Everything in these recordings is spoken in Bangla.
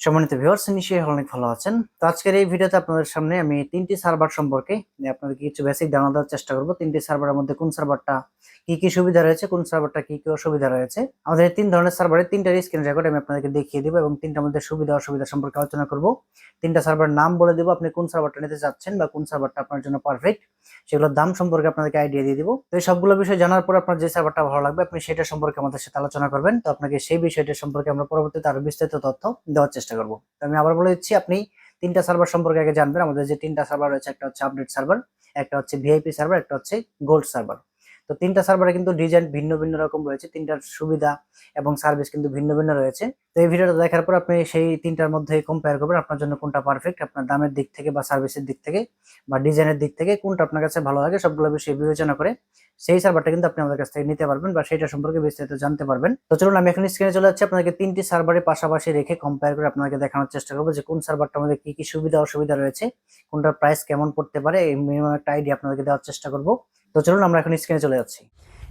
সম্মানিত ভিউয়ার্স নিশ্চয়ই অনেক ভালো আছেন। তো আজকের এই ভিডিওতে আপনাদের সামনে আমি তিনটি সার্ভার সম্পর্কে, আপনাদেরকে কিছু বেসিক ধারণা দেওয়ার চেষ্টা করব। তিনটি সার্ভারের মধ্যে কোন সার্ভারটা কি কি সুবিধা রয়েছে, কোন সার্ভারটা কি কি অসুবিধা রয়েছে, আমাদের তিন ধরনের সার্ভারের তিনটা স্ক্রিন রেকর্ড আমি আপনাদেরকে দেখিয়ে দেবো এবং তিনটার মধ্যে সুবিধা অসুবিধা সম্পর্কে আলোচনা করব। তিনটা সার্ভার নাম বলে দেবো, আপনি কোন সার্ভারটা নিতে চাচ্ছেন বা কোন সার্ভারটা আপনার জন্য পারফেক্ট সেগুলোর দাম সম্পর্কে আপনাদেরকে আইডিয়া দিয়ে দিব। তো এই সবগুলো বিষয় জানার পর আপনার যে সার্ভারটা ভালো লাগবে, আপনি সেটা সম্পর্কে আমাদের সাথে আলোচনা করবেন। তো আপনাকে সেই বিষয়টা সম্পর্কে আমরা পরবর্তীতে আরও বিস্তারিত তথ্য দেওয়ার চেষ্টা করব। তো আমি আবার বলে দিচ্ছি, আপনি তিনটা সার্ভার সম্পর্কে আগে জানবেন, আমাদের যে তিনটা সার্ভার রয়েছে, একটা হচ্ছে আপডেট সার্ভার একটা হচ্ছে ভিআইপি সার্ভার একটা হচ্ছে গোল্ড সার্ভার তো তিনটা সার্ভারে কিন্তু ডিজাইন ভিন্ন ভিন্ন রকম রয়েছে, তিনটার সুবিধা এবং সার্ভিস কিন্তু ভিন্ন ভিন্ন রয়েছে। তো এই ভিডিওটা দেখার পর আপনি সেই তিনটার মধ্যে কম্পেয়ার করবেন আপনার জন্য কোনটা পারফেক্ট আপনার দামের দিক থেকে বা সার্ভিসের দিক থেকে বা ডিজাইনের দিক থেকে কোনটা আপনার কাছে ভালো লাগে সবগুলো বিষয়ে বিবেচনা করে সেই সার্ভারটা কিন্তু আপনি আমাদের কাছ থেকে নিতে পারবেন বা সেটা সম্পর্কে বিস্তারিত জানতে পারবেন। তো চলুন আমি এখন স্ক্রিনে চলে যাচ্ছি আপনাকে তিনটি সার্ভারের পাশাপাশি রেখে কম্পেয়ার করে আপনাকে দেখানোর চেষ্টা করব যে কোন সার্ভারটা আমাদের কি কি সুবিধা অসুবিধা রয়েছে, কোনটার প্রাইস কেমন পড়তে পারে, এই মিনিমাম একটা আইডিয়া আপনাদেরকে দেওয়ার চেষ্টা করব। তো চলুন আমরা এখন স্ক্রিনে চলে যাচ্ছি।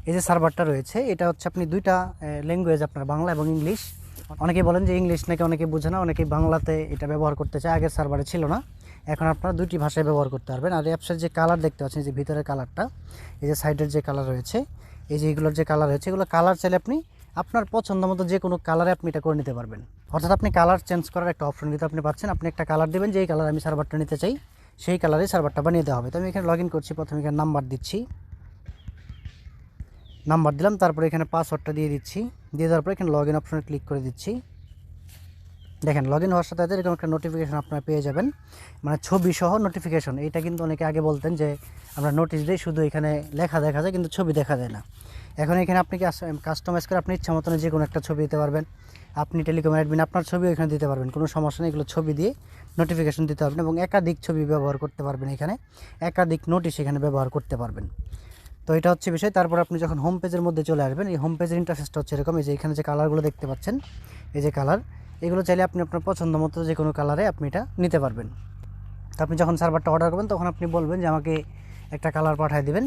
এই যে সার্ভারটা রয়েছে, এটা হচ্ছে আপনি দুইটা ল্যাঙ্গুয়েজ আপনার বাংলা এবং ইংলিশ। অনেকেই বলেন যে ইংলিশ নাকি অনেকে বোঝে না, অনেকেই বাংলাতে এটা ব্যবহার করতে চায়, আগের সার্ভারে ছিল না। এখন আপনারা দুইটি ভাষায় ব্যবহার করতে পারবেন। আর অ্যাপসের যে কালার দেখতে পাচ্ছেন যে ভিতরের কালারটা এই যে সাইডের যে কালার রয়েছে, এই যে এগুলোর যে কালার রয়েছে, এগুলো কালার চাইলে আপনি আপনার পছন্দ মতো যে কোনো কালারে আপনি এটা করে নিতে পারবেন। অর্থাৎ আপনি কালার চেঞ্জ করার একটা অপশন কিন্তু আপনি পাচ্ছেন। আপনি একটা কালার দেবেন যে এই কালার আমি সার্ভারটা নিতে চাই সেই কালারে সার্ভারটা বানিয়ে দেওয়া হবে। তো আমি এখানে লগ করছি, প্রথমে এখানে নাম্বার দিচ্ছি। নাম্বার দিলাম, তারপরে এখানে পাসওয়ার্ডটা দিয়ে দিচ্ছি। দিয়ে দেওয়ার পরে এখানে লগ ইন অপশনে ক্লিক করে দিচ্ছি। দেখেন লগ ইন হওয়ার সাথে সাথে এরকম একটা নোটিফিকেশন আপনারা পেয়ে যাবেন। মানে ছবি সহ নোটিফিকেশন এটা কিন্তু অনেকে আগে বলতেন যে, আমরা নোটিশ দিই, শুধু এখানে লেখা দেখা যায়, কিন্তু ছবি দেখা যায় না। এখন এখানে আপনি কাস্টমাইজ করে আপনি ইচ্ছা মতন যে কোনো একটা ছবি দিতে পারবেন। আপনি টেলিকম অ্যাডমিন, আপনার ছবি এখানে দিতে পারবেন, কোনো সমস্যা নেই, এগুলো ছবি দিয়ে নোটিফিকেশন দিতে পারবেন এবং একাধিক ছবি ব্যবহার করতে পারবেন এখানে, একাধিক নোটিশ এখানে ব্যবহার করতে পারবেন। তো এটা হচ্ছে বিষয়, তারপর আপনি যখন হোম পেজের মধ্যে চলে আসবেন, এই হোম পেজের ইন্টারফেসটা হচ্ছে এরকম, এই যে এখানে যে কালারগুলো দেখতে পাচ্ছেন, এই যে কালার এগুলো চাইলে আপনি আপনার পছন্দ মতো যে কোনো কালারে আপনি এটা নিতে পারবেন। তো আপনি যখন সার্ভারটা অর্ডার করবেন, তখন আপনি বলবেন যে আমাকে একটা কালার পাঠিয়ে দেবেন,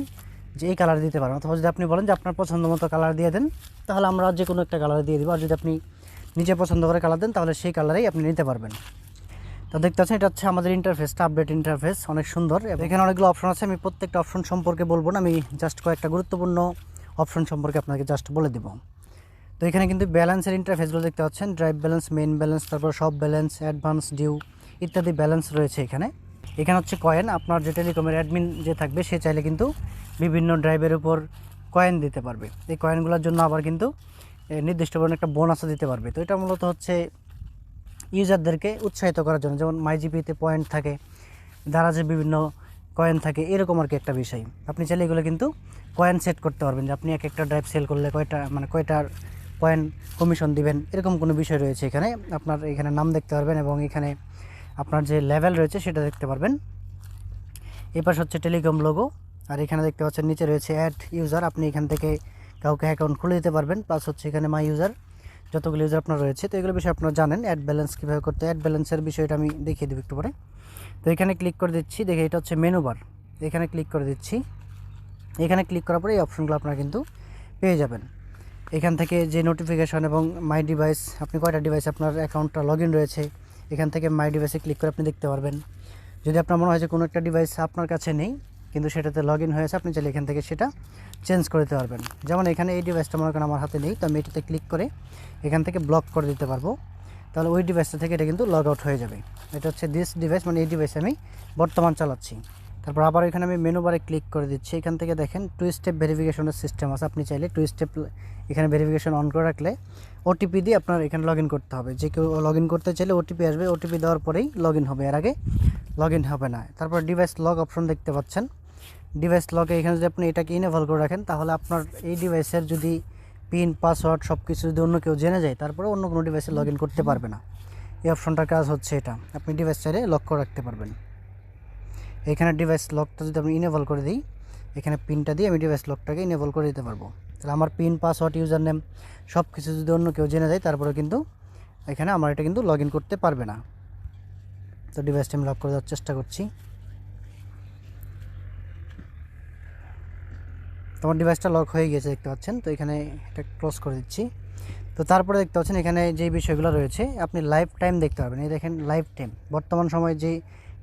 যে এই কালার দিতে পারেন। অথবা যদি আপনি বলেন যে আপনার পছন্দ মতো কালার দিয়ে দেন, তাহলে আমরা যে কোনো একটা কালার দিয়ে দেবো। আর যদি আপনি নিজে পছন্দ করে কালার দেন, তাহলে সেই কালারেই আপনি নিতে পারবেন। তো দেখতে পাচ্ছেন, এটা হচ্ছে আমাদের ইন্টারফেসটা আপডেট ইন্টারফেস অনেক সুন্দর। এখানে অনেকগুলো অপশন আছে, আমি প্রত্যেকটা অপশন সম্পর্কে বলব না, আমি জাস্ট কয়েকটা গুরুত্বপূর্ণ অপশন সম্পর্কে আপনাকে জাস্ট বলে দেবো। তো এখানে কিন্তু ব্যালেন্সের ইন্টারফেসগুলো দেখতে পাচ্ছেন ড্রাইভ ব্যালেন্স মেইন ব্যালেন্স তারপর সব ব্যালেন্স অ্যাডভান্স ডিউ ইত্যাদি ব্যালেন্স রয়েছে এখানে। এখানে হচ্ছে কয়েন আপনার যে টেলিকমের অ্যাডমিন যে থাকবে, সে চাইলে কিন্তু বিভিন্ন ড্রাইভের উপর কয়েন দিতে পারবে। এই কয়েনগুলোর জন্য আবার কিন্তু নির্দিষ্ট পরিমাণে একটা বোনাসও দিতে পারবে। তো এটা মূলত হচ্ছে ইউজারদেরকে উৎসাহিত করার জন্য। যেমন মাইজিপিতে পয়েন্ট থাকে দারাজে বিভিন্ন কয়েন থাকে, এরকম আর কি একটা বিষয়। আপনি চাইলে এগুলো কিন্তু কয়েন সেট করতে পারবেন যে আপনি এক একটা ড্রাইভ সেল করলে কয়টা মানে কয়টার পয়েন্ট কমিশন দিবেন, এরকম কোনো বিষয় রয়েছে এখানে। আপনার এখানে নাম দেখতে পারবেন এবং এখানে আপনার যে লেভেল রয়েছে সেটা দেখতে পারবেন। এপাশ হচ্ছে টেলিকম লোগো আর এখানে দেখতে পাচ্ছেন নিচে রয়েছে অ্যাড ইউজার আপনি এখান থেকে কাউকে অ্যাকাউন্ট খুলে দিতে পারবেন প্লাস হচ্ছে এখানে মাই ইউজার যতগুলো ইউজার আপনার রয়েছে, তো এগুলো বিষয়ে আপনারা জানেন অ্যাড ব্যালেন্স কীভাবে করতে অ্যাড ব্যালেন্সের বিষয়টা আমি দেখিয়ে দেবো একটু পরে। তো এখানে ক্লিক করে দিচ্ছি, দেখে এটা হচ্ছে মেনু বার এখানে ক্লিক করে দিচ্ছি। এখানে ক্লিক করার পরে এই অপশনগুলো আপনারা কিন্তু পেয়ে যাবেন। এখান থেকে যে নোটিফিকেশন এবং মাই ডিভাইস আপনি কয়টা ডিভাইস আপনার অ্যাকাউন্টটা লগ রয়েছে, এখান থেকে মাই ডিভাইসে ক্লিক করে আপনি দেখতে পারবেন। যদি আপনার মনে হয় যে কোনো একটা ডিভাইস আপনার কাছে নেই কিন্তু সেটাতে লগ ইন হয়েছে, আপনি চাইলে এখান থেকে সেটা চেঞ্জ করে দিতে পারবেন। যেমন এখানে এই ডিভাইসটা মনে করেন আমার হাতে নেই, তো আমি এটাতে ক্লিক করে এখান থেকে ব্লক করে দিতে পারব। তাহলে ওই ডিভাইসটা থেকে এটা কিন্তু লগ আউট হয়ে যাবে। এটা হচ্ছে দিস ডিভাইস মানে এই ডিভাইসে আমি বর্তমান চালাচ্ছি। তারপর আবার এখানে আমি মেনু বারে ক্লিক করে দিচ্ছি। এখান থেকে দেখেন টু স্টেপ ভেরিফিকেশনের সিস্টেম আছে। আপনি চাইলে টু স্টেপ এখানে ভেরিফিকেশন অন করে রাখলে ওটিপি দিয়ে আপনার এখানে লগ করতে হবে। যে কেউ লগ করতে চাইলে ওটিপি আসবে। ওটিপি দেওয়ার পরেই লগ হবে। এর আগে লগ হবে না। তারপর ডিভাইস লগ অপশন দেখতে পাচ্ছেন। ডিভাইস লকে এখানে যদি আপনি এটাকে ইনেভল করে রাখেন, তাহলে আপনার এই ডিভাইসের যদি পিন পাসওয়ার্ড সব কিছু যদি অন্য কেউ জেনে যায়, তারপরে অন্য কোনো ডিভাইসে লগ ইন করতে পারবে না। এই অপশনটার কাজ হচ্ছে এটা। আপনি ডিভাইস চাইলে লক করে রাখতে পারবেন। এখানে ডিভাইস লকটা যদি আমি ইনেবল করে দিই, এখানে পিনটা দিয়ে আমি ডিভাইস লকটাকে ইনেবল করে দিতে পারব। তাহলে আমার পিন পাসওয়ার্ড ইউজার নেম সব কিছু যদি অন্য কেউ জেনে যায়, তারপরে কিন্তু এখানে আমার এটা কিন্তু লগ করতে পারবে না। তো ডিভাইসটা আমি লক করে দেওয়ার চেষ্টা করছি। তোমার ডিভাইসটা লক হয়ে গেছে দেখতে পাচ্ছেন, তো এখানে এটা ক্লোজ করে দিচ্ছি। তো তারপরে দেখতে পাচ্ছেন এখানে যে বিষয়গুলো রয়েছে, আপনি লাইভ টাইম দেখতে পারবেন। এই দেখেন লাইভ টাইম বর্তমান সময় যে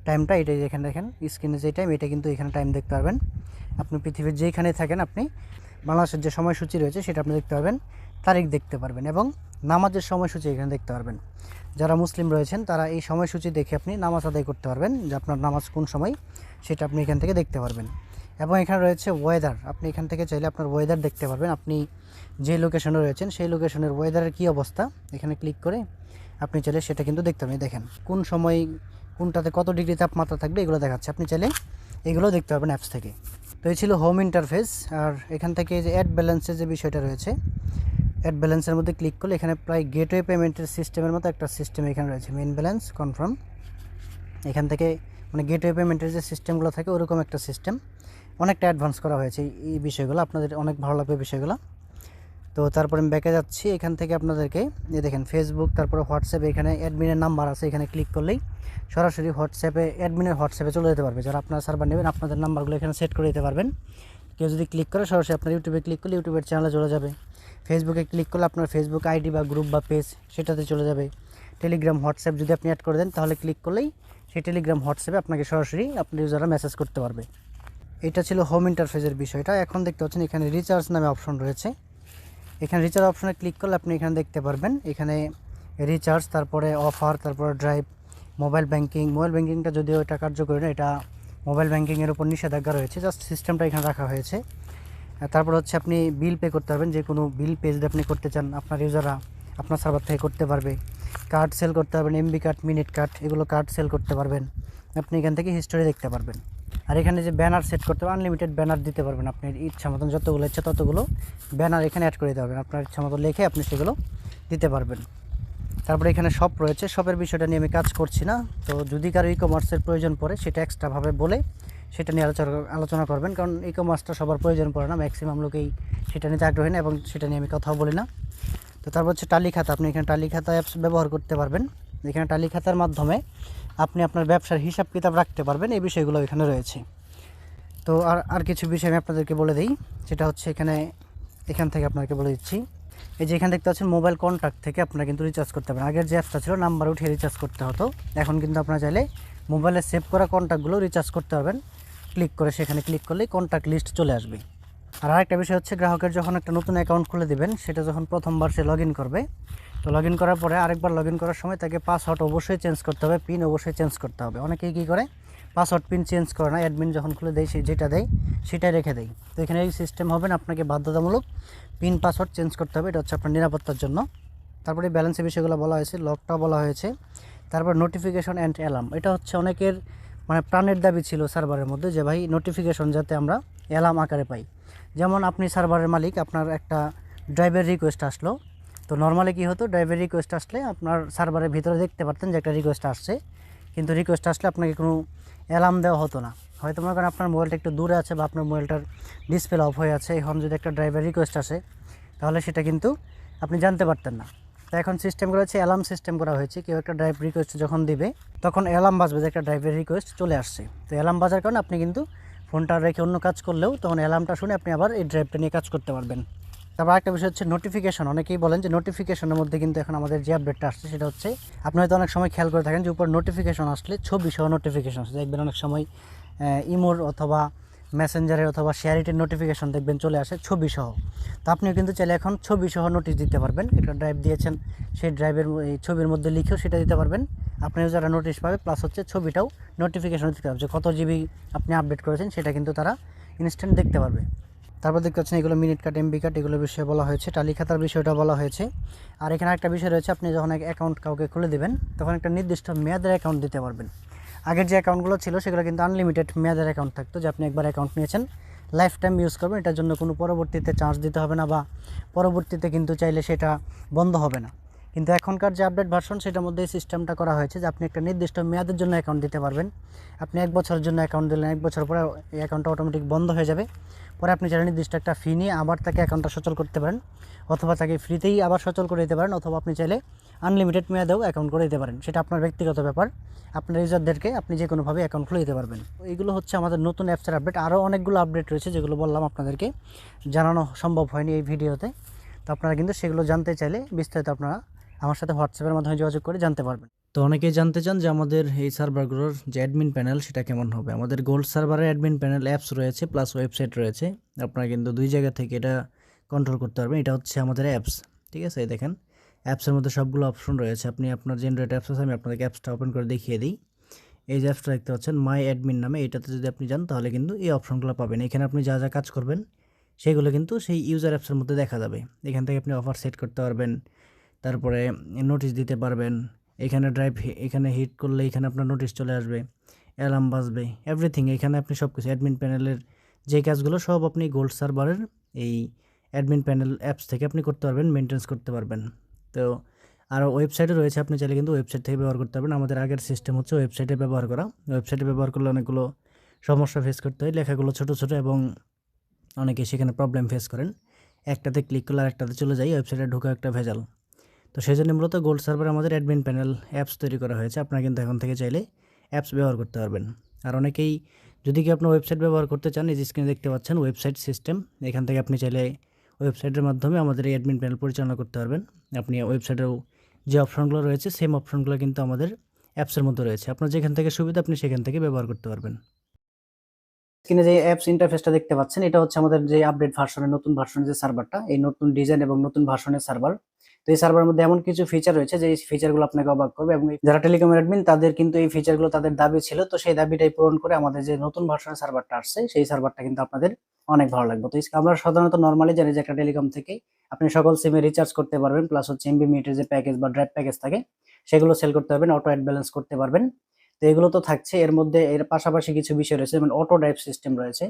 টাইমটা এটাই এখানে দেখেন স্ক্রিনে যে টাইম এটা কিন্তু এখানে টাইম দেখতে পারবেন। আপনি পৃথিবীর যেখানে থাকেন আপনি, বাংলাদেশের যে সময়সূচি রয়েছে, সেটা আপনি দেখতে পারবেন, তারিখ দেখতে পারবেন এবং নামাজের সময়সূচি এখানে দেখতে পারবেন। যারা মুসলিম রয়েছেন, তারা এই সময়সূচি দেখে আপনি নামাজ আদায় করতে পারবেন, যে আপনার নামাজ কোন সময়, সেটা আপনি এখান থেকে দেখতে পারবেন। এবং এখানে রয়েছে ওয়েদার আপনি এখান থেকে চাইলে আপনার ওয়েদার দেখতে পারবেন। আপনি যে লোকেশনে রয়েছেন, সেই লোকেশনের ওয়েদারের কী অবস্থা? এখানে ক্লিক করে আপনি চাইলে সেটা কিন্তু দেখতে পারবেন। এই দেখেন, কোন সময় কোনটাতে কত ডিগ্রি তাপমাত্রা থাকবে এগুলো দেখাচ্ছে। আপনি চাইলে এগুলো দেখতে পারবেন অ্যাপস থেকে। তো এই ছিল হোম ইন্টারফেস আর এখান থেকে যে অ্যাড ব্যালেন্সের যে বিষয়টা রয়েছে অ্যাড ব্যালেন্সের মধ্যে ক্লিক করলে এখানে প্রায় গেটওয়ে পেমেন্টের সিস্টেমের মতো একটা সিস্টেম এখানে রয়েছে। মেন ব্যালেন্স কনফার্ম এখান থেকে মানে গেটওয়ে পেমেন্টের যে সিস্টেমগুলো থাকে, ওরকম একটা সিস্টেম অনেকটা অ্যাডভান্স করা হয়েছে এই- বিষয়গুলো। আপনাদের অনেক ভালো লাগবে বিষয়গুলো। তো তারপরে আমি ব্যাকে যাচ্ছি। এখান থেকে আপনাদেরকে এই দেখেন ফেসবুক তারপরে হোয়াটসঅ্যাপে এখানে অ্যাডমিনের নাম্বার আছে। এখানে ক্লিক করলেই সরাসরি হোয়াটসঅ্যাপে অ্যাডমিনের হোয়াটসঅ্যাপে চলে যেতে পারবে। যারা আপনারা সার্ভার নেবেন, আপনাদের নাম্বারগুলো এখানে সেট করে দিতে পারবেন। কেউ যদি ক্লিক করে, সরাসরি আপনার ইউটিউবে ক্লিক করলে ইউটিউবের চ্যানেলে চলে যাবে। ফেসবুকে ক্লিক করলে আপনার ফেসবুক আইডি বা গ্রুপ বা পেজ সেটাতে চলে যাবে। টেলিগ্রাম হোয়াটসঅ্যাপ যদি আপনি অ্যাড করে দেন, তাহলে ক্লিক করলেই সেই টেলিগ্রাম হোয়াটসঅ্যাপে আপনাকে সরাসরি আপনার ইউজাররা মেসেজ করতে পারবে। এটা ছিল হোম ইন্টারফেসের বিষয়টা। এখন দেখতে পাচ্ছেন এখানে রিচার্জ নামে অপশন রয়েছে। এখানে রিচার্জ অপশনে ক্লিক করলে আপনি এখানে দেখতে পারবেন। এখানে রিচার্জ তারপরে অফার তারপরে ড্রাইভ মোবাইল ব্যাঙ্কিং মোবাইল ব্যাঙ্কিংটা যদিও এটা কার্যকরী না, এটা মোবাইল ব্যাঙ্কিংয়ের উপর নিষেধাজ্ঞা রয়েছে। জাস্ট সিস্টেমটা এখানে রাখা হয়েছে। তারপর হচ্ছে আপনি বিল পে করতে পারবেন। যে কোনো বিল পে যদি আপনি করতে চান, আপনার ইউজাররা আপনার সার্ভার থেকে করতে পারবে। কার্ড সেল করতে পারবেন এমবি কার্ড মিনিট কার্ড এগুলো কার্ড সেল করতে পারবেন। আপনি এখান থেকে হিস্টোরি দেখতে পারবেন। আর এখানে যে ব্যানার সেট করতে পারবেন আনলিমিটেড ব্যানার দিতে পারবেন আপনার ইচ্ছা মতন যতগুলো ইচ্ছা ততগুলো ব্যানার এখানে অ্যাড করে দিতে পারবেন। আপনার ইচ্ছা মতো লিখে আপনি সেগুলো দিতে পারবেন। তারপরে এখানে শপ রয়েছে। শপের বিষয়টা নিয়ে আমি কাজ করছি না। তো যদি কারও ই কমার্সের প্রয়োজন পড়ে, সেটা এক্সট্রাভাবে বলে সেটা নিয়ে আলোচনা আলোচনা করবেন। কারণ ই কমার্সটা সবার প্রয়োজন পড়ে না। ম্যাক্সিমাম লোকেই সেটা নিতে আগ্রহী না এবং সেটা নিয়ে আমি কথাও বলি না। তো তারপর হচ্ছে টালি খাতা, আপনি এখানে টালি খাতা অ্যাপস ব্যবহার করতে পারবেন। এখানে টালি খাতার মাধ্যমে আপনি আপনার ব্যবসার হিসাব কিতাব রাখতে পারবেন, এই বিষয়গুলো এখানে রয়েছে। তো আর আর কিছু বিষয় আমি আপনাদেরকে বলে দিই, সেটা হচ্ছে এখানে, এখান থেকে আপনাকে বলে দিচ্ছি। এই যে এখানে দেখতে পাচ্ছেন মোবাইল কন্ট্যাক্ট থেকে আপনারা কিন্তু রিচার্জ করতে পারেন। আগের যে অ্যাপসটা ছিল, নাম্বার উঠিয়ে রিচার্জ করতে হতো। এখন কিন্তু আপনারা চাইলে মোবাইলে সেভ করা কন্ট্যাক্টগুলো রিচার্জ করতে পারবেন। ক্লিক করে সেখানে ক্লিক করলেই কন্ট্যাক্ট লিস্ট চলে আসবে। আর আরেকটা বিষয় হচ্ছে গ্রাহকের যখন একটা নতুন অ্যাকাউন্ট খুলে দেবেন, সেটা যখন প্রথমবার সে লগ করবে, তো লগ করার পরে আরেকবার লগ করার সময় তাকে পাসওয়ার্ড অবশ্যই চেঞ্জ করতে হবে পিন অবশ্যই চেঞ্জ করতে হবে। অনেকেই কী করে? পাসওয়ার্ড পিন চেঞ্জ করে না অ্যাডমিন যখন খুলে দেয়, সে যেটা দেয়, সেটাই রেখে দেয়। তো এখানে এই সিস্টেম হবে না, আপনাকে বাধ্যতামূলক পিন পাসওয়ার্ড চেঞ্জ করতে হবে, এটা হচ্ছে আপনার নিরাপত্তার জন্য। তারপরে ব্যালেন্সের বিষয়গুলো বলা হয়েছে লকটা বলা হয়েছে। তারপর নোটিফিকেশন অ্যান্ড অ্যালার্ম এটা হচ্ছে অনেকের মানে প্রাণের দাবি ছিল সার্ভারের মধ্যে যে, ভাই নোটিফিকেশন যাতে আমরা অ্যালার্ম আকারে পাই। যেমন আপনি সার্ভারের মালিক, আপনার একটা ড্রাইভের রিকোয়েস্ট আসলো। তো নর্মালি কী হতো ড্রাইভের রিকোয়েস্ট আসলে আপনার সার্ভারের ভিতরে দেখতে পারতেন যে একটা রিকোয়েস্ট আসছে। কিন্তু রিকোয়েস্ট আসলে আপনাকে কোনো অ্যালার্ম দেওয়া হতো না। হয়তো মনে করেন আপনার মোবাইলটা একটু দূরে আছে বা আপনার মোবাইলটার ডিসপ্লে অফ হয়ে আছে এখন যদি একটা ড্রাইভার রিকোয়েস্ট আসে, তাহলে সেটা কিন্তু আপনি জানতে পারতেন না। তো এখন সিস্টেম করা হচ্ছে অ্যালার্ম সিস্টেম করা হয়েছে। কেউ একটা ড্রাইভ রিকোয়েস্ট যখন দিবে, তখন অ্যালার্ম বাজবে যে একটা ড্রাইভের রিকোয়েস্ট চলে আসছে। তো অ্যালার্ম বাজার কারণে আপনি কিন্তু ফোনটা রেখে অন্য কাজ করলেও তখন অ্যালার্মটা শুনে আপনি আবার এই ড্রাইভটা নিয়ে কাজ করতে পারবেন। তারপর একটা বিষয় হচ্ছে নোটিফিকেশন অনেকেই বলেন যে নোটিফিকেশনের মধ্যে কিন্তু এখন আমাদের যে আপডেটটা আসছে সেটা হচ্ছে, আপনি হয়তো অনেক সময় খেয়াল করে থাকেন যে উপর নোটিফিকেশন আসলে ছবি সহ নোটিফিকেশন আসছে দেখবেন অনেক সময় ইমোর অথবা মেসেঞ্জারের অথবা শেয়ারিটের নোটিফিকেশন দেখবেন চলে আসে ছবি সহ তো আপনিও কিন্তু চাইলে এখন ছবি সহ নোটিশ দিতে পারবেন। একটা ড্রাইভ দিয়েছেন, সেই ড্রাইভের ছবির মধ্যে লিখেও সেটা দিতে পারবেন। আপনার যারা নোটিশ পাবে প্লাস হচ্ছে ছবিটাও নোটিফিকেশন দিতে পারবে যে কত জিবি আপনি আপডেট করেছেন, সেটা কিন্তু তারা ইনস্ট্যান্ট দেখতে পারবে। তারপর দেখতে পাচ্ছেন এগুলো মিনিট কাট এমবি কাট এগুলো বিষয়ে বলা হয়েছে টালি খাতার বিষয়টা বলা হয়েছে। আর এখানে একটা বিষয় রয়েছে, আপনি যখন এক অ্যাকাউন্ট কাউকে খুলে দেবেন, তখন একটা নির্দিষ্ট মেয়াদের অ্যাকাউন্ট দিতে পারবেন। আগের যে অ্যাকাউন্টগুলো ছিল সেগুলো কিন্তু আনলিমিটেড মেয়াদের অ্যাকাউন্ট থাকতো যে আপনি একবার অ্যাকাউন্ট নিয়েছেন। লাইফ টাইম ইউজ করবেন, এটার জন্য কোনো পরবর্তীতে চার্জ দিতে হবে না বা পরবর্তীতে কিন্তু চাইলে সেটা বন্ধ হবে না। কিন্তু এখনকার যে আপডেট ভার্সন সেটার মধ্যে এই সিস্টেমটা করা হয়েছে যে আপনি একটা নির্দিষ্ট মেয়াদের জন্য অ্যাকাউন্ট দিতে পারবেন। আপনি এক বছরের জন্য অ্যাকাউন্ট দিলেন, এক বছর পরে এই অ্যাকাউন্টটা অটোমেটিক বন্ধ হয়ে যাবে। পরে আপনি চাইলে নির্দিষ্ট একটা ফি নিয়ে আবার তাকে অ্যাকাউন্টটা সচল করতে পারেন, অথবা তাকে ফ্রিতেই আবার সচল করে দিতে পারেন, অথবা আপনি চাইলে আনলিমিটেড মেয়াদেও অ্যাকাউন্ট করে দিতে পারেন। সেটা আপনার ব্যক্তিগত ব্যাপার। আপনার ইউজারদেরকে আপনি যে কোনোভাবে অ্যাকাউন্ট খুলে দিতে পারবেন। এইগুলো হচ্ছে আমাদের নতুন অ্যাপসের আপডেট আরও অনেকগুলো আপডেট রয়েছে যেগুলো বললাম আপনাদেরকে। জানানো সম্ভব হয়নি এই ভিডিওতে। তো আপনারা কিন্তু সেগুলো জানতে চাইলে বিস্তারিত আপনারা আমার সাথে হোয়াটসঅ্যাপের মাধ্যমে যোগাযোগ করে জানতে পারবেন। তো অনেকেই জানতে চান যে আমাদের এই সার্ভারগুলোর যে অ্যাডমিন প্যানেল সেটা কেমন হবে। আমাদের গোল্ড সার্ভারের অ্যাডমিন প্যানেল অ্যাপস রয়েছে প্লাস ওয়েবসাইট রয়েছে। আপনারা কিন্তু দুই জায়গা থেকে এটা কন্ট্রোল করতে পারবেন। এটা হচ্ছে আমাদের অ্যাপস ঠিক আছে? এই দেখেন অ্যাপসের মধ্যে সবগুলো অপশন রয়েছে। আপনি আপনার জেনারেট অ্যাপস আছে, আমি আপনাদেরকে অ্যাপসটা ওপেন করে দেখিয়ে দিই। এই যে অ্যাপসটা দেখতে পাচ্ছেন মাই অ্যাডমিন নামে, এটাতে যদি আপনি যান, তাহলে কিন্তু এই অপশনগুলো পাবেন। এখানে আপনি যা যা কাজ করবেন, সেগুলো কিন্তু সেই ইউজার অ্যাপসের মধ্যে দেখা যাবে। এখান থেকে আপনি অফার সেট করতে পারবেন, তারপরে নোটিশ দিতে পারবেন এখানে ড্রাইভ এখানে হিট করলে এখানে আপনার নোটিশ চলে আসবে অ্যালার্ম বাজবে এভরিথিং এখানে আপনি সব কিছু অ্যাডমিন প্যানেলের যে কাজগুলো সব আপনি গোল্ড সার্ভারের এই অ্যাডমিন প্যানেল অ্যাপস থেকে আপনি করতে পারবেন মেনটেন্স করতে পারবেন। তো আর ওয়েবসাইটে রয়েছে, আপনি চাইলে কিন্তু ওয়েবসাইট থেকে ব্যবহার করতে পারবেন। আমাদের আগের সিস্টেম হচ্ছে ওয়েবসাইটে ব্যবহার করা। ওয়েবসাইটে ব্যবহার করলে অনেকগুলো সমস্যা ফেস করতে হয়, লেখাগুলো ছোটো ছোটো এবং অনেকে সেখানে প্রবলেম ফেস করেন। একটাতে ক্লিক করলে আরেকটাতে চলে যাই ওয়েবসাইটে ঢোকা একটা ভেজাল। তো সেই জন্য মূলত গোল্ড সার্ভার আমাদের অ্যাডমিন প্যানেল অ্যাপস তৈরি করা হয়েছে। আপনারা কিন্তু এখন থেকে চাইলে অ্যাপস ব্যবহার করতে পারবেন। আর অনেকেই যদি কি আপনার ওয়েবসাইট ব্যবহার করতে চান, এই যে স্ক্রিনে দেখতে পাচ্ছেন ওয়েবসাইট সিস্টেম এখান থেকে আপনি চাইলে ওয়েবসাইটের মাধ্যমে আমাদের এই অ্যাডমিন প্যানেল পরিচালনা করতে পারবেন। আপনি ওয়েবসাইটেও যে অপশনগুলো রয়েছে সেম অপশনগুলো কিন্তু আমাদের অ্যাপসের মধ্যে রয়েছে। আপনার যেখান থেকে সুবিধা, আপনি সেখান থেকে ব্যবহার করতে পারবেন। স্ক্রিনে যে অ্যাপস ইন্টারফেসটা দেখতে পাচ্ছেন, এটা হচ্ছে আমাদের যে আপডেট ভার্সনের নতুন ভার্সনের যে সার্ভারটা এই নতুন ডিজাইন এবং নতুন ভার্সনের সার্ভার তো এই সার্ভারের মধ্যে এমন কিছু ফিচার রয়েছে যে ফিচারগুলো আপনাকে অবাক করবে এবং যারা টেলিকম অ্যাডমিন তাদের কিন্তু এই ফিচারগুলো তাদের দাবি ছিল। তো সেই দাবিটাই পূরণ করে আমাদের যে নতুন ভার্সনের সার্ভারটা আসছে, সেই সার্ভারটা কিন্তু আপনাদের অনেক ভালো লাগবে। তো আমরা সাধারণত নর্মালি জানি যে একটা টেলিকম থেকে আপনি সকল সিমে রিচার্জ করতে পারবেন প্লাস হচ্ছে এমবি মিনিটের যে প্যাকেজ বা ড্রাইভ প্যাকেজ থাকে, সেগুলো সেল করতে পারবেন অটো অ্যাড ব্যালেন্স করতে পারবেন। তো এগুলো তো থাকছে। এর মধ্যে এর পাশাপাশি কিছু বিষয় রয়েছে, যেমন অটো ড্রাইভ সিস্টেম রয়েছে।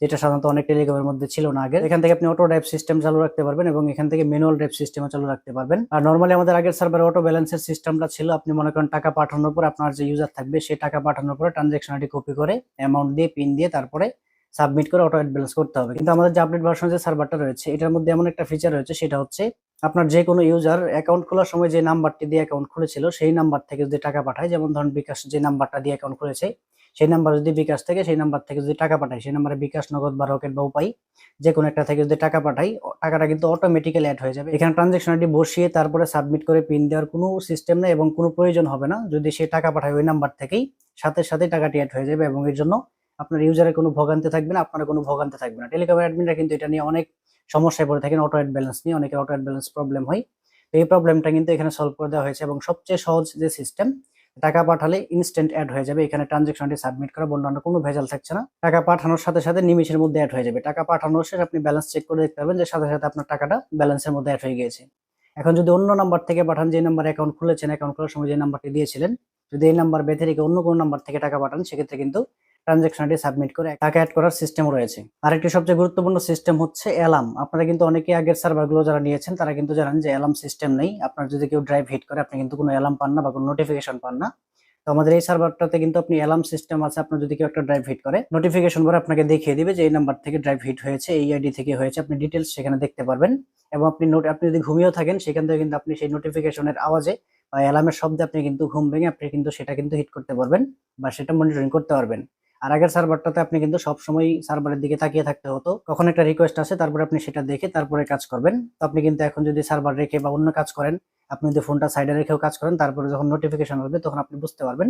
যেটা সাধারণত অনেক টেলিকমের মধ্যে ছিল না আগে এখান থেকে আপনি অটো ড্রাইভ সিস্টেম চালু রাখতে পারবেন এবং এখান থেকে ম্যানুয়াল ড্রাইভ সিস্টেমও চালু রাখতে পারবেন। আর নর্মালি আমাদের আগের সার্ভারে অটো ব্যালেন্সের সিস্টেমটা ছিল, আপনি মনে করেন টাকা পাঠানোর পর আপনার যে ইউজার থাকবে, সে টাকা পাঠানোর পরে ট্রানজেকশন আইডি কপি করে অ্যামাউন্ট দিয়ে পিন দিয়ে তারপরে সাবমিট করে অটো ব্যালেন্স করতে হবে। কিন্তু আমাদের যে আপডেট ভার্সন যে সার্ভারটা রয়েছে, এটার মধ্যে এমন একটা ফিচার রয়েছে, সেটা হচ্ছে আপনার যে কোনো ইউজার অ্যাকাউন্ট খোলার সময় যে নাম্বারটি দিয়ে অ্যাকাউন্ট খুলেছিল, সেই নাম্বার থেকে যদি টাকা পাঠায়, যেমন ধরুন বিকাশ যে নাম্বারটা দিয়ে অ্যাকাউন্ট খুলেছে সেই নাম্বার যদি বিকাশ থেকে, সেই নাম্বার থেকে যদি টাকা পাঠায় সেই নাম্বারে বিকাশ, নগদ বা রকেট বা উপায় যে কোনো একটা থেকে যদি টাকা পাঠাই টাকাটা কিন্তু অটোমেটিক্যালি অ্যাড হয়ে যাবে। এখানে ট্রানজেকশন আইডি বসিয়ে তারপরে সাবমিট করে পিন দেওয়ার কোনো সিস্টেম নেই এবং কোনো প্রয়োজন হবে না। যদি সে টাকা পাঠায় ওই নাম্বার থেকেই, সাথে সাথে টাকাটি অ্যাড হয়ে যাবে এবং এর জন্য আপনার ইউজারের কোনো ভোগান্তি থাকবে না, আপনার কোনো ভোগান্তি থাকবে না। টেলিকম অ্যাডমিনরা কিন্তু এটা নিয়ে অনেক সমস্যায় পড়ে থাকেন অটো অ্যাড ব্যালেন্স নিয়ে অনেকের অটো অ্যাড ব্যালেন্স প্রবলেম হয়। এই প্রবলেমটা কিন্তু এখানে সলভ করে দেওয়া হয়েছে এবং সবচেয়ে সহজ যে সিস্টেম টাকা পাঠালে ইনস্ট্যান্ট অ্যাড হয়ে যাবে। এখানে ট্রানজেকশনটি সাবমিট করা অন্যান্য কোনো ভেজাল থাকছে না। টাকা পাঠানোর সাথে সাথে নিমিশের মধ্যে অ্যাড হয়ে যাবে। টাকা পাঠানোর শেষ আপনি ব্যালেন্স চেক করে দেখতে পাবেন যে সাথে সাথে আপনার টাকাটা ব্যালেন্সের মধ্যে অ্যাড হয়ে গিয়েছে। এখন যদি অন্য নাম্বার থেকে পাঠান, যে নাম্বার অ্যাকাউন্ট খুলেছেন অ্যাকাউন্ট খোলার সময় যে নাম্বারটি দিয়েছিলেন, যদি এই নাম্বার বেঁধে রেখে অন্য কোনো নাম্বার থেকে টাকা পাঠান, সেক্ষেত্রে কিন্তু ট্রানজেকশনটি সাবমিট করে টাকা অ্যাড করার সিস্টেম রয়েছে। আরেকটি সবচেয়ে গুরুত্বপূর্ণ সিস্টেম হচ্ছে অ্যালার্ম আপনারা কিন্তু অনেকে আগের সার্ভারগুলো যারা নিয়েছেন, তারা কিন্তু জানেন যে অ্যালার্ম সিস্টেম নেই। আপনার যদি কেউ ড্রাইভ হিট করে, আপনি কিন্তু কোনো অ্যালার্ম পান না বা কোনো নোটিফিকেশন পান না। তো আমাদের এই সার্ভারটাতে কিন্তু আপনি অ্যালার্ম সিস্টেম আছে, আপনার যদি কেউ একটা ড্রাইভ হিট করে নোটিফিকেশন পরে আপনাকে দেখিয়ে দিবে যে এই নাম্বার থেকে ড্রাইভ হিট হয়েছে, এই আইডি থেকে হয়েছে, আপনি ডিটেলস সেখানে দেখতে পারবেন। এবং আপনি নোট আপনি যদি ঘুমিয়েও থাকেন, সেখান থেকে কিন্তু আপনি সেই নোটিফিকেশনের আওয়াজে বা অ্যালার্মের শব্দে আপনি কিন্তু ঘুম ভেঙে আপনি কিন্তু সেটা কিন্তু হিট করতে পারবেন বা সেটা মনিটরিং করতে পারবেন। আর আগের সার্ভারটাতে আপনি কিন্তু সবসময় সার্ভারের দিকে তাকিয়ে থাকতে হতো। কখন একটা রিকোয়েস্ট আসে, তারপরে আপনি সেটা দেখে তারপরে কাজ করবেন। তো আপনি কিন্তু এখন যদি সার্ভার রেখে বা অন্য কাজ করেন, আপনি যদি ফোনটা সাইডে রেখেও কাজ করেন, তারপরে যখন নোটিফিকেশন আসবে, তখন আপনি বুঝতে পারবেন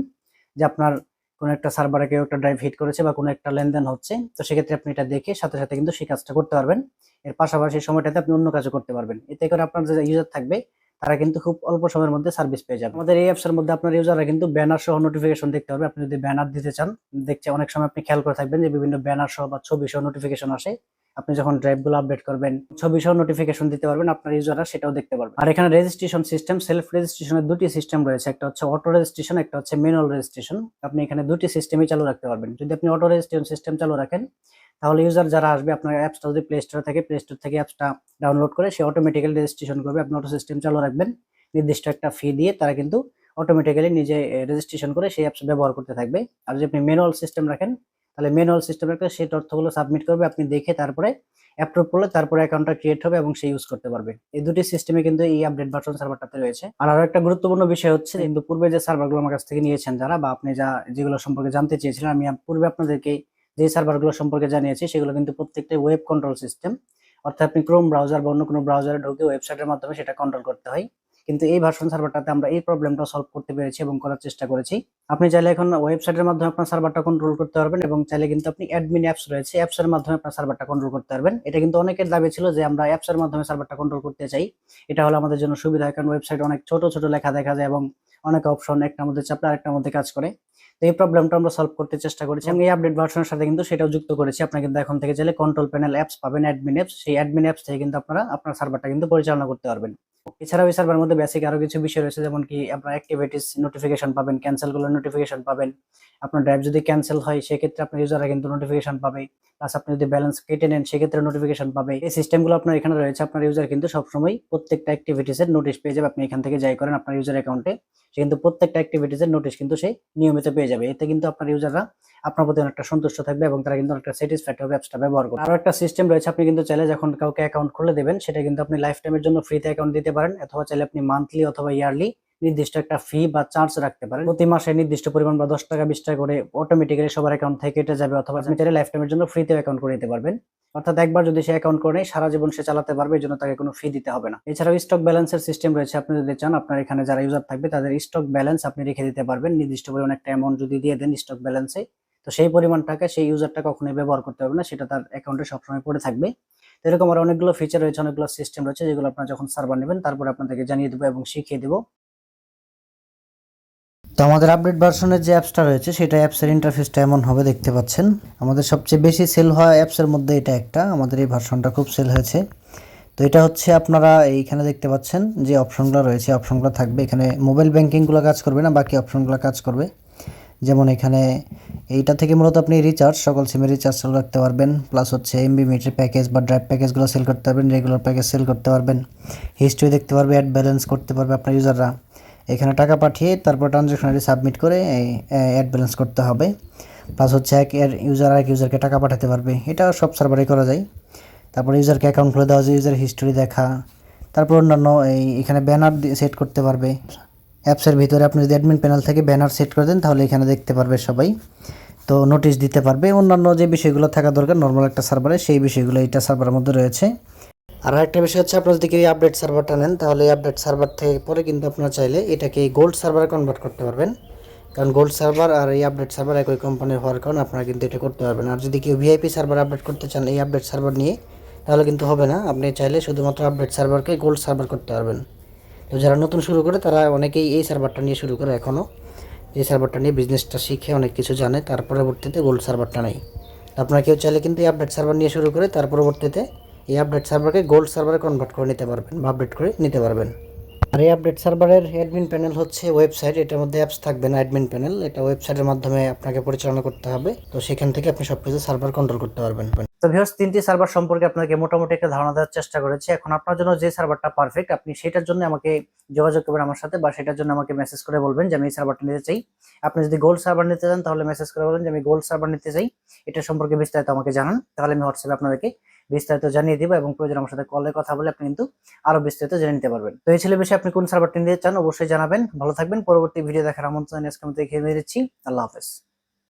যে আপনার কোনো একটা সার্ভারে কেউ একটা ড্রাইভ হিট করেছে বা কোনো একটা লেনদেন হচ্ছে। তো সেক্ষেত্রে আপনি এটা দেখে সাথে সাথে কিন্তু সেই কাজটা করতে পারবেন। এর পাশাপাশি সময়টাতে আপনি অন্য কাজও করতে পারবেন। এতে করে আপনার যে ইউজার থাকবে তারা কিন্তু খুব অল্প সময়ের মধ্যে সার্ভিস পেয়ে যাবে। আমাদের এই অ্যাপসের মধ্যে আপনার ইউজাররা কিন্তু ব্যানার সহ নোটিফিকেশন দেখতে পারবে। আপনি যদি ব্যানার দিতে চান দেখছে অনেক সময় আপনি খেয়াল করে থাকবেন যে বিভিন্ন ব্যানার সহ বা ছবি সহ নোটিফিকেশন আসে। আপনি যখন ড্রাইভগুলো আপডেট করবেন, ছবি সহ নোটিফিকেশন দিতে পারবেন, আপনার ইউজাররা সেটাও দেখতে পারবেন। আর এখানে রেজিস্ট্রেশন সিস্টেম সেলফ রেজিস্ট্রেশনের দুটি সিস্টেম রয়েছে। একটা হচ্ছে অটো রেজিস্ট্রেশন একটা হচ্ছে ম্যানুয়াল রেজিস্ট্রেশন আপনি এখানে দুটি সিস্টেমই চালু রাখতে পারবেন। যদি আপনি অটো রেজিস্ট্রেশন সিস্টেম চালু রাখেন, তাহলে ইউজার যারা আসবে, আপনার অ্যাপসটা যদি প্লে স্টোর থেকে প্লে স্টোর থেকে অ্যাপসটা ডাউনলোড করে, সে অটোমেটিক্যালি রেজিস্ট্রেশন করবে। আপনি অটো সিস্টেম চালু রাখবেন, নির্দিষ্ট একটা ফি দিয়ে তারা কিন্তু অটোমেটিক্যালি নিজে রেজিস্ট্রেশন করে সেই অ্যাপস ব্যবহার করতে থাকবে। আর যদি আপনি ম্যানুয়াল সিস্টেম রাখেন তাহলে ম্যানুয়াল সিস্টেম একটা সেই তথ্যগুলো সাবমিট করবে, আপনি দেখে তারপরে অ্যাপ্রুভ করলে তারপরে অ্যাকাউন্টটা ক্রিয়েট হবে এবং সে ইউজ করতে পারবে। এই দুটি সিস্টেমে কিন্তু এই আপডেট ভার্সন সার্ভারটাতে রয়েছে। আর আরও একটা গুরুত্বপূর্ণ বিষয় হচ্ছে কিন্তু পূর্বে যে সার্ভারগুলো আমার কাছ থেকে নিয়েছেন যারা, বা আপনি যা, যেগুলো সম্পর্কে জানতে চেয়েছিলেন, আমি পূর্বে আপনাদেরকে যে সার্ভারগুলো সম্পর্কে জানিয়েছি, সেগুলো কিন্তু প্রত্যেকটা ওয়েব কন্ট্রোল সিস্টেম অর্থাৎ আপনি ক্রোম ব্রাউজার বা অন্য কোনো ব্রাউজারে ঢুকে ওয়েবসাইটের মাধ্যমে সেটা কন্ট্রোল করতে হয়। কিন্তু এই ভার্সন সার্ভারটাতে আমরা এই প্রবলেমটা সলভ করতে পেরেছি এবং করার চেষ্টা করেছি। আপনি চাইলে এখন ওয়েবসাইটের মাধ্যমে আপনার সার্ভারটা কন্ট্রোল করতে পারবেন এবং চাইলে কিন্তু আপনি অ্যাডমিন অ্যাপস রয়েছে অ্যাপস এর মাধ্যমে আপনার সার্ভারটা কন্ট্রোল করতে পারবেন। এটা কিন্তু অনেকের দাবি ছিল যে আমরা অ্যাপস এর মাধ্যমে সার্ভারটা কন্ট্রোল করতে চাই। এটা হলো আমাদের জন্য সুবিধা, কারণ ওয়েবসাইট অনেক ছোট ছোট লেখা দেখা যায় এবং অনেক অপশন একটার মধ্যে চাপলে আরেকটার মধ্যে কাজ করে। তো এই প্রবলেমটা আমরা সলভ করতে চেষ্টা করেছি এবং এই আপডেট ভার্সনের সাথে কিন্তু সেটাও যুক্ত করেছি। আপনারা কিন্তু এখন থেকে চাইলে কন্ট্রোল প্যানেল অ্যাপস পাবেন অ্যাডমিন অ্যাপস সেই অ্যাডমিন অ্যাপস থেকে কিন্তু আপনারা আপনার সার্ভারটা কিন্তু পরিচালনা করতে পারবেন। এছাড়াও এই সার্ভারের মধ্যে বেসিক আরও কিছু বিষয় রয়েছে, যেমন কি আপনার অ্যাক্টিভিটিস নোটিফিকেশন পাবেন ক্যান্সেলগুলোর নোটিফিকেশন পাবেন। আপনার ড্রাইভ যদি ক্যান্সেল হয়, সেক্ষেত্রে আপনার ইউজাররা কিন্তু নোটিফিকেশন পাবে। প্লাস আপনি যদি ব্যালেন্স কেটে নেন, সেক্ষেত্রে নোটিফিকেশন পাবে। এই সিস্টেমগুলো আপনার এখানে রয়েছে, আপনার ইউজার কিন্তু সবসময় প্রত্যেকটা অ্যাক্টিভিটিসের নোটিশ পেয়ে যাবে। আপনি এখান থেকে যাই করেন, আপনার ইউজার অ্যাকাউন্টে সে কিন্তু প্রত্যেকটা অ্যাক্টিভিটিসের নোটিশ কিন্তু সে নিয়মিত পেয়ে যাবে। এতে কিন্তু আপনার ইউজাররা আপনার প্রতি অনেকটা সন্তুষ্ট থাকবে এবং তারা কিন্তু অনেকটা স্যাটিসফাইড হবে অ্যাপসটা ব্যবহার করবে আরও একটা সিস্টেম রয়েছে, আপনি কিন্তু চাইলে যখন কাউকে অ্যাকাউন্ট খুলে দেবেন, সেটা কিন্তু আপনি লাইফ টাইমের জন্য ফ্রিতে অ্যাকাউন্ট দিতে পারেন, অথবা চাইলে আপনি মান্থলি অথবা ইয়ারলি নির্দিষ্ট একটা ফি বা চার্জ রাখতে পারেন। প্রতি মাসে নির্দিষ্ট পরিমাণ বা দশ টাকা, বিশ টাকা করে অটোমেটিক্যালি সবার অ্যাকাউন্ট থেকে কেটে যাবে অথবা আপনি চাইলে লাইফ টাইমের জন্য ফ্রিতে অ্যাকাউন্ট করে নিতে পারবেন। অর্থাৎ একবার যদি সে অ্যাকাউন্ট করে সারা জীবন সে চালাতে পারবে, এই জন্য তাকে কোনো ফি দিতে হবে না। এছাড়াও স্টক ব্যালেন্সের সিস্টেম রয়েছে, আপনি যদি চান আপনার এখানে যারা ইউজার থাকবে, তাদের স্টক ব্যালেন্স আপনি রেখে দিতে পারবেন। নির্দিষ্ট পরিমাণ একটা অ্যামাউন্ট যদি দিয়ে দেন স্টক ব্যালেন্সে তো সেই পরিমাণ টাকা সেই ইউজারটা কখনোই ব্যবহার করতে হবে না, সেটা তার অ্যাকাউন্টে সবসময় পড়ে থাকবে। তো এরকম আর অনেকগুলো ফিচার রয়েছে, অনেকগুলো সিস্টেম রয়েছে, যেগুলো আপনারা যখন সার্ভার নেবেন, তারপরে আপনাদেরকে জানিয়ে দেবো এবং শিখিয়ে দেবো। তো আমাদের আপডেট ভার্সনের যে অ্যাপসটা রয়েছে, সেটা অ্যাপসের ইন্টারফেসটা এমন হবে, দেখতে পাচ্ছেন। আমাদের সবচেয়ে বেশি সেল হওয়া অ্যাপসের মধ্যে এটা একটা, আমাদের এই ভার্সনটা খুব সেল হয়েছে। তো এটা হচ্ছে আপনারা এইখানে দেখতে পাচ্ছেন যে অপশনগুলো রয়েছে, অপশনগুলো থাকবে। এখানে মোবাইল ব্যাঙ্কিংগুলো কাজ করবে না, বাকি অপশনগুলো কাজ করবে। যেমন এখানে এইটা থেকে মূলত আপনি রিচার্জ সকল সিমের রিচার্জ চালু রাখতে পারবেন। প্লাস হচ্ছে এমবি মিটার প্যাকেজ বা ড্রাইভ প্যাকেজগুলো সেল করতে পারবেন রেগুলার প্যাকেজ সেল করতে পারবেন। হিস্ট্রি দেখতে পারবে অ্যাড ব্যালেন্স করতে পারবে আপনার ইউজাররা এখানে টাকা পাঠিয়ে তারপর ট্রানজ্যাকশন আইডি সাবমিট করে অ্যাড ব্যালেন্স করতে হবে। প্লাস হচ্ছে এক ইউজার আর এক ইউজারকে টাকা পাঠাতে পারবে। এটা সব সার্ভারে করা যায়। তারপর ইউজারকে অ্যাকাউন্ট খুলে দেওয়া যায় ইউজার হিস্টোরি দেখা। তারপর অন্যান্য, এই, এখানে ব্যানার সেট করতে পারবে। অ্যাপসের ভিতরে আপনি যদি অ্যাডমিন প্যানেল থেকে ব্যানার সেট করে দেন, তাহলে এখানে দেখতে পারবে সবাই। তো নোটিশ দিতে পারবে। অন্যান্য যে বিষয়গুলো থাকা দরকার নর্মাল একটা সার্ভারে সেই বিষয়গুলো এইটা সার্ভারের মধ্যে রয়েছে। আর একটা বিষয় হচ্ছে, আপনারা যদি এই আপডেট সার্ভারটা নেন, তাহলে এই আপডেট সার্ভার থেকে পরে কিন্তু আপনারা চাইলে এটাকে গোল্ড সার্ভারে কনভার্ট করতে পারবেন। কারণ গোল্ড সার্ভার আর এই আপডেট সার্ভার একই কোম্পানির হওয়ার কারণে আপনারা কিন্তু এটা করতে পারবেন। আর যদি কেউ ভিআইপি সার্ভার আপডেট করতে চান এই আপডেট সার্ভার নিয়ে, তাহলে কিন্তু হবে না। আপনি চাইলে শুধুমাত্র আপডেট সার্ভারকে গোল্ড সার্ভার করতে পারবেন। তো যারা নতুন শুরু করে, তারা অনেকেই এই সার্ভারটা নিয়ে শুরু করে এখনও এই সার্ভারটা নিয়ে বিজনেসটা শিখে অনেক কিছু জানে, তার পরবর্তীতে গোল্ড সার্ভারটা নেই। আপনারা কেউ চাইলে কিন্তু এই আপডেট সার্ভার নিয়ে শুরু করে, তার পরবর্তীতে এই আপডেট সার্ভারকে গোল্ড সার্ভারে কনভার্ট করে নিতে পারবেন বা আপডেট করে নিতে পারবেন। আর এই আপডেট সার্ভারের অ্যাডমিন প্যানেল হচ্ছে ওয়েবসাইট এটার মধ্যে অ্যাপস থাকবে না অ্যাডমিন প্যানেল এটা ওয়েবসাইটের মাধ্যমে আপনাকে পরিচালনা করতে হবে, তো সেখান থেকে আপনি সব কিছু সার্ভার কন্ট্রোল করতে পারবেন। তো ভিউয়ার্স তিনটি সার্ভার সম্পর্কে আপনাকে মোটামুটি একটা ধারণা দেওয়ার চেষ্টা করেছি। এখন আপনার জন্য যে সার্ভারটা পারফেক্ট আপনি সেটার জন্য আমাকে যোগাযোগ করবেন আমার সাথে বা সেটার জন্য আমাকে মেসেজ করে বলবেন যে আমি এই সার্ভারটা নিতে চাই। আপনি যদি গোল্ড সার্ভার নিতে চান তাহলে মেসেজ করে বলবেন যে আমি গোল্ড সার্ভার নিতে চাই। এটা সম্পর্কে বিস্তারিত আমাকে জানান, তাহলে আমি হোয়াটসঅ্যাপে আপনাদেরকে বিস্তারিত জানিয়ে দিব এবং প্রয়োজন আমার সাথে কলে কথা বলে আপনি কিন্তু আরও বিস্তারিত জেনে নিতে পারবেন। তো এই ছেলে বিষয়ে আপনি কোন সার্ভারটি নিতে চান অবশ্যই জানাবেন। ভালো থাকবেন। পরবর্তী ভিডিও দেখার আমন্ত্রণ আজকে আমি দেখে দিচ্ছি। আল্লাহ হাফেজ।